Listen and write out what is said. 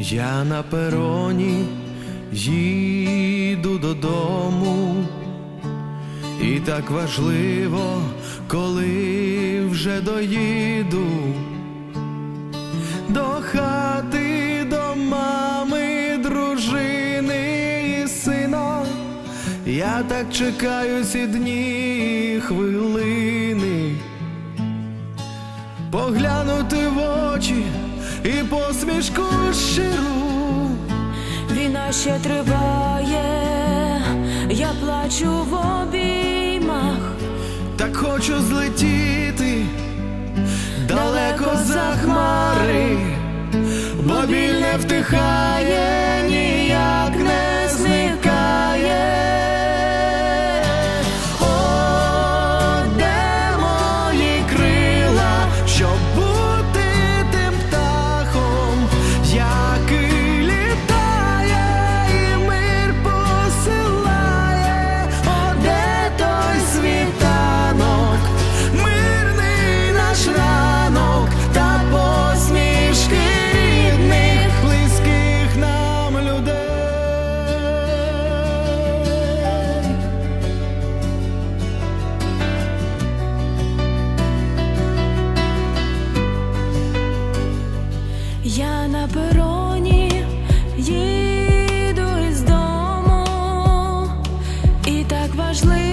Я на пероні їду додому, і так важливо, коли вже доїду до хати, до мами, дружини і сина. Я так чекаю ці дні і хвилини поглянути в очі і посмішку щиру. Війна ще триває, я плачу в обіймах, Так хочу злетіти далеко за хмари, бо біль не втихає, я на пероні їду із дому, і так важливо,